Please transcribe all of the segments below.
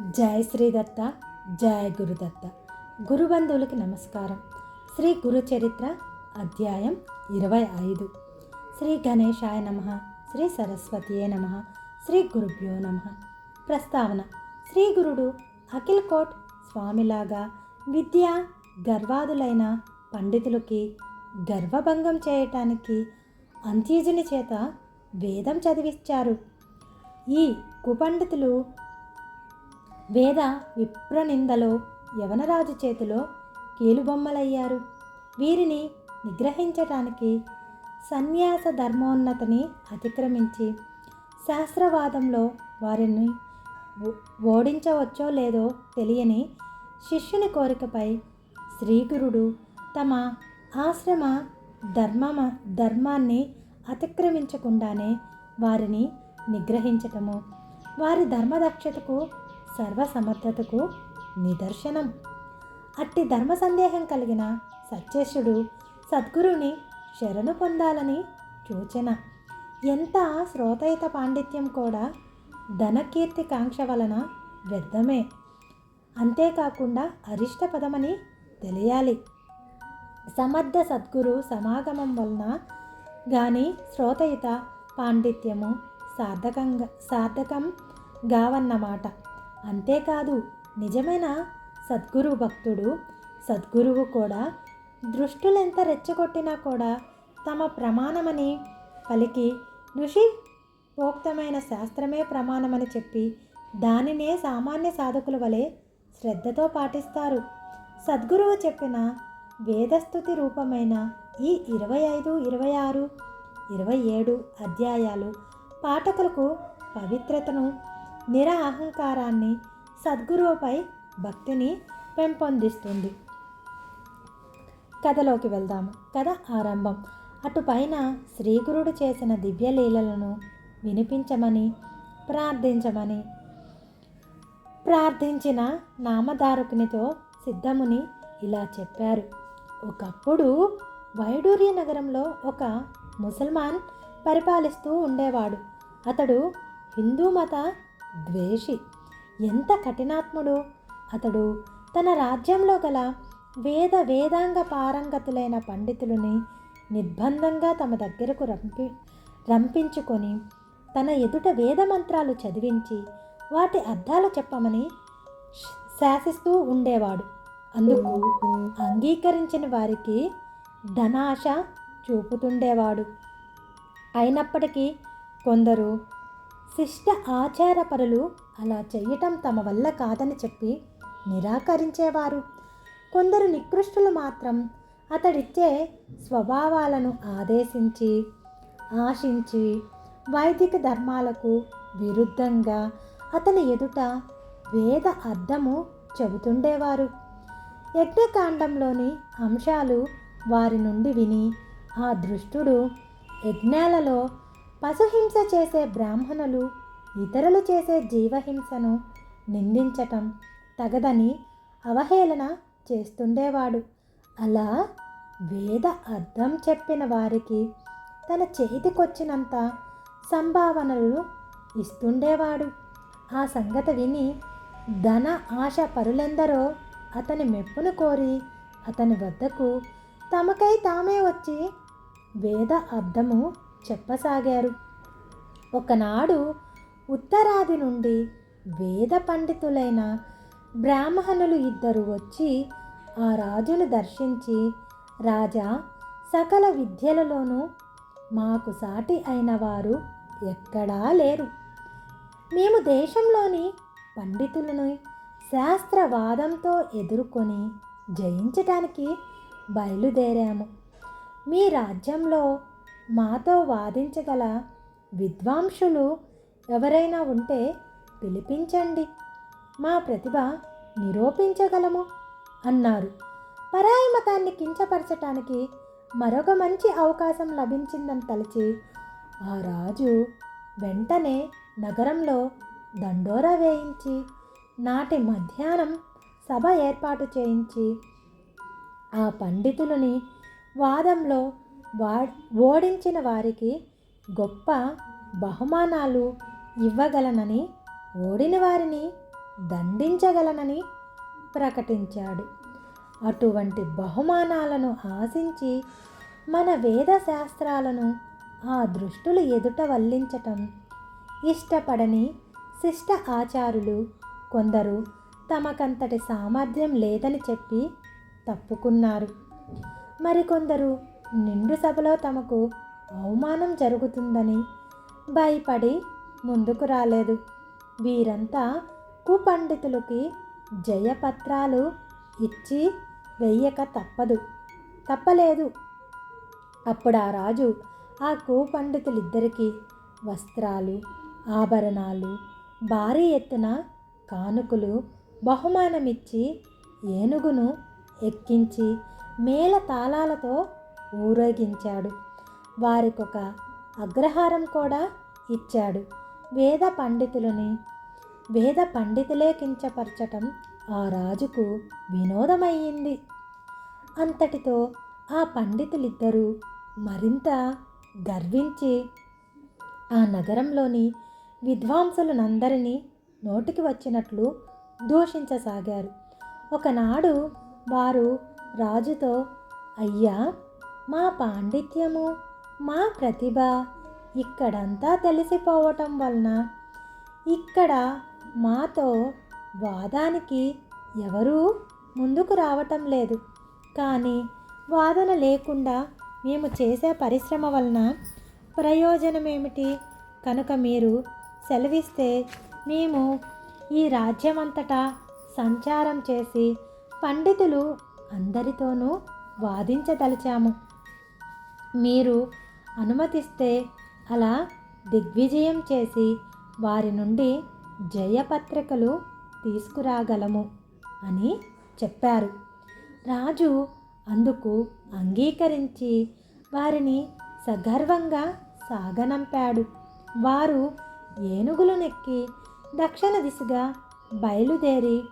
జై శ్రీదత్త జయ గురుదత్త. గురుబంధువులకి నమస్కారం. శ్రీ గురు చరిత్ర అధ్యాయం ఇరవై ఐదు. శ్రీ గణేశాయ నమ శ్రీ సరస్వతియే నమ శ్రీ గురుభ్యో నమ. ప్రస్తావన శ్రీ గురుడు అఖిల్ కోట్ స్వామిలాగా విద్య గర్వాదులైన పండితులకి గర్వభంగం చేయటానికి అంత్యజుని చేత వేదం చదివించారు ఈ కుపండితులు వేద విప్రనిందలో యవనరాజు చేతిలో కీలుబొమ్మలయ్యారు. వీరిని నిగ్రహించటానికి సన్యాస ధర్మోన్నతిని అతిక్రమించి శాస్త్రవాదంలో వారిని ఓ- ఓడించవచ్చో లేదో తెలియని శిష్యుని కోరికపై శ్రీగురుడు తమ ఆశ్రమ ధర్మమ ధర్మాన్ని అతిక్రమించకుండానే వారిని నిగ్రహించటము. వారి ధర్మదక్షతకు సర్వసమర్థతకు నిదర్శనం. అట్టి ధర్మ సందేహం కలిగిన సత్యశుడు సద్గురుని శరణు పొందాలని సూచన ఎంత శ్రోతయుత పాండిత్యం కూడా ధనకీర్తి కాంక్ష వలన వ్యర్థమే. అంతేకాకుండా అరిష్ట పదమని తెలియాలి. సమర్థ సద్గురు సమాగమం వలన కానీ శ్రోతయుత పాండిత్యము సార్థకంగా సార్థకం గావన్నమాట. అంతేకాదు నిజమైన? సద్గురు భక్తుడు సద్గురువు కూడా దృష్టులెంత రెచ్చగొట్టినా కూడా తమ ప్రమాణమని పలికి ఋషి పోక్తమైన శాస్త్రమే ప్రమాణమని చెప్పి దానినే సామాన్య సాధకుల వలె శ్రద్ధతో పాటిస్తారు. సద్గురువు చెప్పిన వేదస్థుతి రూపమైన ఈ ఇరవై ఐదు ఇరవై ఆరు ఇరవై ఏడు అధ్యాయాలు పాఠకులకు పవిత్రతను నిర అహంకారాన్ని సద్గురువుపై భక్తిని పెంపొందిస్తుంది. కథలోకి వెళ్దాము. కథ ఆరంభం. అటుపైన శ్రీగురుడు చేసిన దివ్యలీలలను వినిపించమని ప్రార్థించమని ప్రార్థించిన నామధారకునితో సిద్ధముని ఇలా చెప్పారు. ఒకప్పుడు వైడూర్య నగరంలో ఒక ముసల్మాన్ పరిపాలిస్తూ ఉండేవాడు. అతడు హిందూ మత ద్వేషి. ఎంత కఠినాత్ముడు! అతడు తన రాజ్యంలో గల వేద వేదాంగ పారంగతులైన పండితులని నిర్బంధంగా తమ దగ్గరకు రంపి రంపించుకొని తన ఎదుట వేద మంత్రాలు చదివించి వాటి అర్థాలు చెప్పమని శాసిస్తూ ఉండేవాడు. అందుకు అంగీకరించిన వారికి ధనాశ చూపుతుండేవాడు. అయినప్పటికీ కొందరు శిష్ట ఆచారపరులు అలా చేయటం తమ వల్ల కాదని చెప్పి నిరాకరించేవారు. కొందరు నికృష్టులు మాత్రం అతడిచ్చే స్వభావాలను ఆదేశించి ఆశించి వైదిక ధర్మాలకు విరుద్ధంగా అతని ఎదుట వేద అర్థము చెబుతుండేవారు. యజ్ఞకాండంలోని అంశాలు వారి నుండి విని ఆ దృష్టుడు యజ్ఞాలలో పశుహింస చేసే బ్రాహ్మణులు ఇతరులు చేసే జీవహింసను నిందించటం తగదని అవహేళన చేస్తుండేవాడు. అలా వేద అర్థం చెప్పిన వారికి తన చేతికొచ్చినంత సంభావనలు ఇస్తుండేవాడు. ఆ సంగతి విని ధన ఆశ పరులెందరో అతని మెప్పును కోరి అతని వద్దకు తమకై తామే వచ్చి వేద అర్థము చెప్పసాగారు. ఒకనాడు ఉత్తరాది నుండి వేద పండితులైన బ్రాహ్మణులు ఇద్దరు వచ్చి ఆ రాజును దర్శించి రాజా సకల విద్యలలోనూ మాకు సాటి అయిన వారు ఎక్కడా లేరు. మేము దేశంలోని పండితులను శాస్త్రవాదంతో ఎదుర్కొని జయించటానికి బయలుదేరాము. మీ రాజ్యంలో మాతో వాదించగల విద్వాంసులు ఎవరైనా ఉంటే పిలిపించండి. మా ప్రతిభ నిరూపించగలము అన్నారు. పరాయి మతాన్ని కించపరచటానికి మరొక మంచి అవకాశం లభించిందని తలచి ఆ రాజు వెంటనే నగరంలో దండోరా వేయించి నాటి మధ్యాహ్నం సభ ఏర్పాటు చేయించి ఆ పండితులని వాదంలో వా ఓడించిన వారికి గొప్ప బహుమానాలు ఇవ్వగలనని ఓడిన వారిని దండించగలనని ప్రకటించాడు. అటువంటి బహుమానాలను ఆశించి మన వేద శాస్త్రాలను ఆ దృష్టులు ఎదుట వల్లించటం ఇష్టపడని శిష్ట ఆచారులు కొందరు తమకంతటి సామర్థ్యం లేదని చెప్పి తప్పుకున్నారు. మరికొందరు నిండు సభలో తమకు అవమానం జరుగుతుందని భయపడి ముందుకు రాలేదు. వీరంతా కుపండితులకి జయపత్రాలు ఇచ్చి వెయ్యక తప్పదు తప్పలేదు. అప్పుడు ఆ రాజు ఆ కుపండితులిద్దరికీ వస్త్రాలు ఆభరణాలు భారీ ఎత్తున కానుకలు బహుమానమిచ్చి ఏనుగును ఎక్కించి మేళ తాళాలతో ఊరేగించాడు. వారికొక అగ్రహారం కూడా ఇచ్చాడు. వేద పండితులని వేద పండితులే కించపరచటం ఆ రాజుకు వినోదమయ్యింది. అంతటితో ఆ పండితులిద్దరూ మరింత గర్వించి ఆ నగరంలోని విద్వాంసులనందరినీ నోటికి వచ్చినట్లు దూషించసాగారు. ఒకనాడు వారు రాజుతో అయ్యా మా పాండిత్యము మా ప్రతిభ ఇక్కడంతా తెలిసిపోవటం వలన ఇక్కడ మాతో వాదానికి ఎవరూ ముందుకు రావటం లేదు. కానీ వాదన లేకుండా మేము చేసే పరిశ్రమ వలన ప్రయోజనం ఏమిటి కనుక మీరు సెలవిస్తే మేము ఈ రాజ్యమంతటా సంచారం చేసి పండితులు అందరితోనూ వాదించదలిచాము. మీరు అనుమతిస్తే అలా దిగ్విజయం చేసి వారి నుండి జయపత్రికలు తీసుకురాగలము అని చెప్పారు. రాజు అందుకు అంగీకరించి వారిని సగర్వంగా సాగనంపాడు. వారు ఏనుగులు నెక్కి దక్షిణ దిశగా బయలుదేరి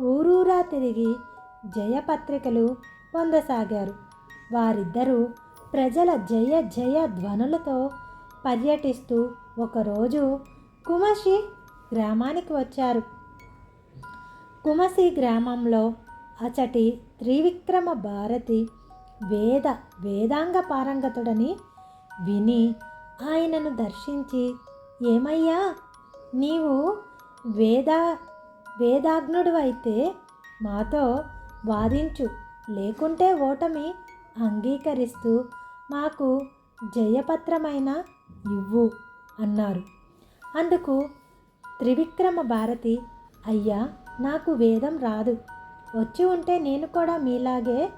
ఊరూరా తిరిగి జయపత్రికలు పొందసాగారు. వారిద్దరూ ప్రజల జయ జయ ధ్వనులతో పర్యటిస్తూ ఒకరోజు కుమసి గ్రామానికి వచ్చారు. కుమసి గ్రామంలో అచటి త్రివిక్రమ భారతి వేద వేదాంగ పారంగతుడని విని ఆయనను దర్శించి ఏమయ్యా నీవు వేద వేదాగ్నుడు అయితే మాతో వాదించు. లేకుంటే ఓటమి అంగీకరిస్తూ మాకు జయపత్రమైన ఇవ్వు అన్నారు. అందుకు త్రివిక్రమ భారతి అయ్యా నాకు వేదం రాదు. వచ్చి ఉంటే నేను కూడా మీలాగే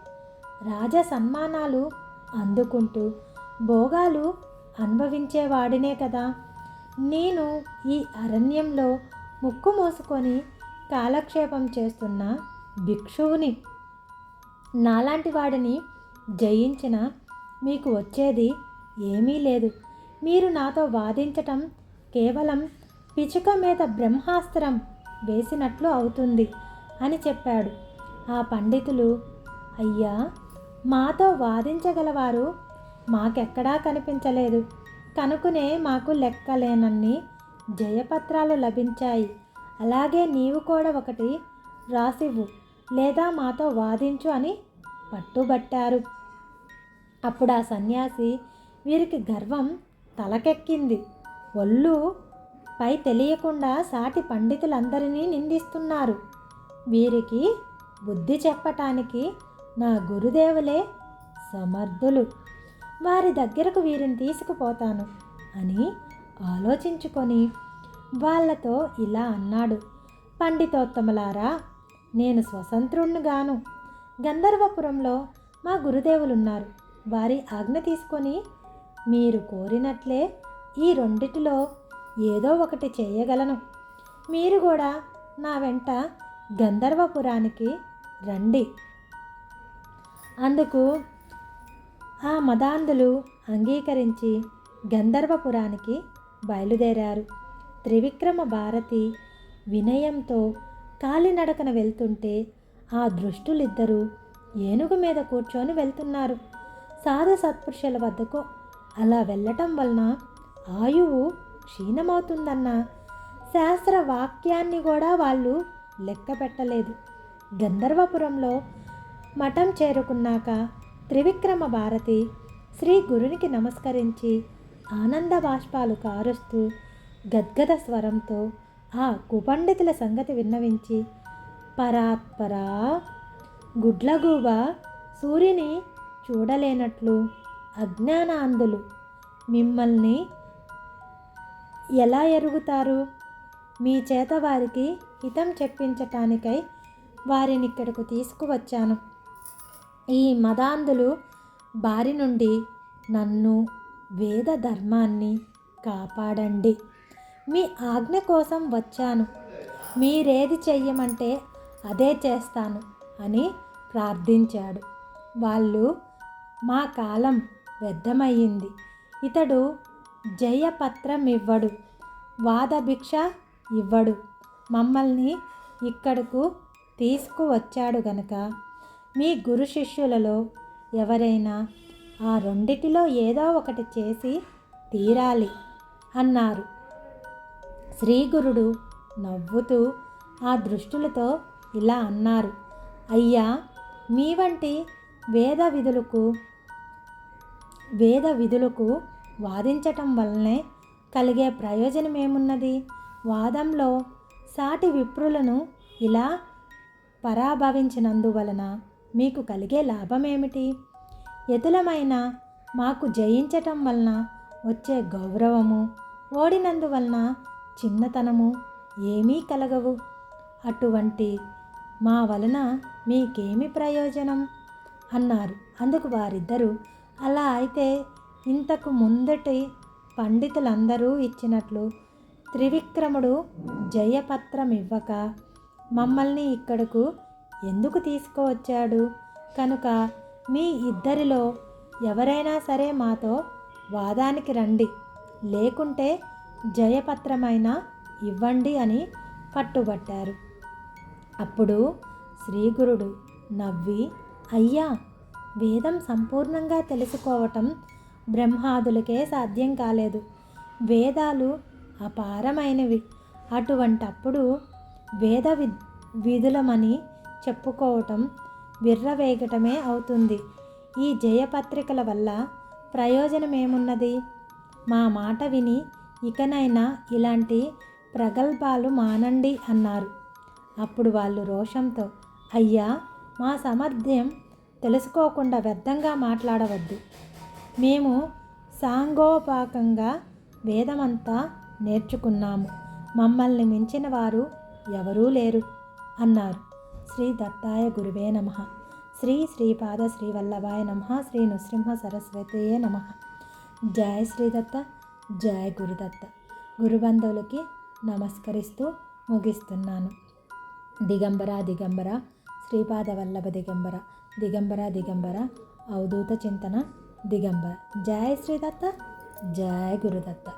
రాజ సన్మానాలు అందుకుంటూ భోగాలు అనుభవించేవాడినే కదా. నేను ఈ అరణ్యంలో ముక్కు మూసుకొని కాలక్షేపం చేస్తున్న భిక్షువుని. నాలాంటి వాడిని జయించిన మీకు వచ్చేది ఏమీ లేదు. మీరు నాతో వాదించటం కేవలం పిచుక మీద బ్రహ్మాస్త్రం వేసినట్లు అవుతుంది అని చెప్పాడు. ఆ పండితులు అయ్యా మాతో వాదించగలవారు మాకెక్కడా కనిపించలేదు. కనుకునే మాకు లెక్కలేనన్ని జయపత్రాలు లభించాయి. అలాగే నీవు కూడా ఒకటి రాసివ్వు లేదా మాతో వాదించు అని పట్టుబట్టారు. అప్పుడు ఆ సన్యాసి వీరికి గర్వం తలకెక్కింది. ఒళ్ళు పై తెలియకుండా సాటి పండితులందరినీ నిందిస్తున్నారు. వీరికి బుద్ధి చెప్పటానికి నా గురుదేవులే సమర్థులు. వారి దగ్గరకు వీరిని తీసుకుపోతాను అని ఆలోచించుకొని వాళ్ళతో ఇలా అన్నాడు. పండితోత్తములారా నేను స్వతంత్రుణ్ణిగాను. గంధర్వపురంలో మా గురుదేవులున్నారు. వారి ఆజ్ఞ తీసుకొని మీరు కోరినట్లే ఈ రెండిటిలో ఏదో ఒకటి చేయగలను. మీరు కూడా నా వెంట గంధర్వపురానికి రండి. అందుకు ఆ మదాంధులు అంగీకరించి గంధర్వపురానికి బయలుదేరారు. త్రివిక్రమ భారతి వినయంతో కాలినడకన వెళ్తుంటే ఆ దృష్టులిద్దరూ ఏనుగు మీద కూర్చొని వెళ్తున్నారు. సాధు సత్పురుషుల వద్దకు అలా వెళ్ళటం వలన ఆయువు క్షీణమవుతుందన్న శాస్త్ర వాక్యాన్ని కూడా వాళ్ళు లెక్క పెట్టలేదు. గంధర్వపురంలో మఠం చేరుకున్నాక త్రివిక్రమ భారతి శ్రీ గురునికి నమస్కరించి ఆనంద బాష్పాలు కారుస్తూ గద్గద స్వరంతో ఆ కుపండితుల సంగతి విన్నవించి పరాత్పరా గుడ్లగూబ సూర్యుని చూడలేనట్లు అజ్ఞానాంధులు మిమ్మల్ని ఎలా ఎరుగుతారు? మీ చేత వారికి హితం చెప్పించటానికై వారిని ఇక్కడకు తీసుకువచ్చాను. ఈ మదాంధులు బారి నుండి నన్ను వేద ధర్మాన్ని కాపాడండి. మీ ఆజ్ఞ కోసం వచ్చాను. మీరేది చెయ్యమంటే అదే చేస్తాను అని ప్రార్థించాడు. వాళ్ళు మా కాలం వ్యర్థమయ్యింది. ఇతడు జయపత్రం ఇవ్వడు వాదభిక్ష ఇవ్వడు. మమ్మల్ని ఇక్కడకు తీసుకువచ్చాడు గనక మీ గురు శిష్యులలో ఎవరైనా ఆ రెండిటిలో ఏదో ఒకటి చేసి తీరాలి అన్నారు. శ్రీగురుడు నవ్వుతూ ఆ దృష్టులతో ఇలా అన్నారు. అయ్యా మీ వంటి వేద విధులకు వేద విధులకు వాదించటం వల్లనే కలిగే ప్రయోజనం ఏమున్నది వాదంలో సాటి విప్రులను ఇలా పరాభవించినందువలన మీకు కలిగే లాభమేమిటి? ఎతులమైన మాకు జయించటం వలన వచ్చే గౌరవము ఓడినందువలన చిన్నతనము ఏమీ కలగవు. అటువంటి మా వలన మీకేమి ప్రయోజనం? అన్నారు. అందుకు వారిద్దరూ అలా అయితే ఇంతకు ముందటి పండితులందరూ ఇచ్చినట్లు త్రివిక్రముడు జయపత్రం ఇవ్వక మమ్మల్ని ఇక్కడకు ఎందుకు తీసుకువచ్చాడు? కనుక మీ ఇద్దరిలో ఎవరైనా సరే మాతో వాదానికి రండి. లేకుంటే జయపత్రమైనా ఇవ్వండి అని పట్టుబట్టారు. అప్పుడు శ్రీగురుడు నవ్వి అయ్యా! వేదం సంపూర్ణంగా తెలుసుకోవటం బ్రహ్మాదులకే సాధ్యం కాలేదు. వేదాలు అపారమైనవి. అటువంటప్పుడు వేద వి విధులమని చెప్పుకోవటం విర్రవేగటమే అవుతుంది. ఈ జయపత్రికల వల్ల ప్రయోజనమేమున్నది? మా మాట విని ఇకనైనా ఇలాంటి ప్రగల్భాలు మానండి అన్నారు. అప్పుడు వాళ్ళు రోషంతో అయ్యా మా సమర్థ్యం తెలుసుకోకుండా వ్యర్థంగా మాట్లాడవద్దు. మేము సాంగోపాకంగా వేదమంతా నేర్చుకున్నాము. మమ్మల్ని మించిన వారు ఎవరూ లేరు అన్నారు. శ్రీ దత్తాయ గురువే నమ. శ్రీ శ్రీపాద శ్రీవల్లభాయ నమ. శ్రీ నృసింహ సరస్వతియే నమ. జయ శ్రీదత్త జయ గురుదత్త గురుబంధువులకి నమస్కరిస్తూ ముగిస్తున్నాను. దిగంబర దిగంబర. శ్రీపాద వల్లభ దిగంబర. దిగంబర దిగంబర అవధూత చింతన దిగంబర జయ శ్రీదత్త జయ గురుదత్త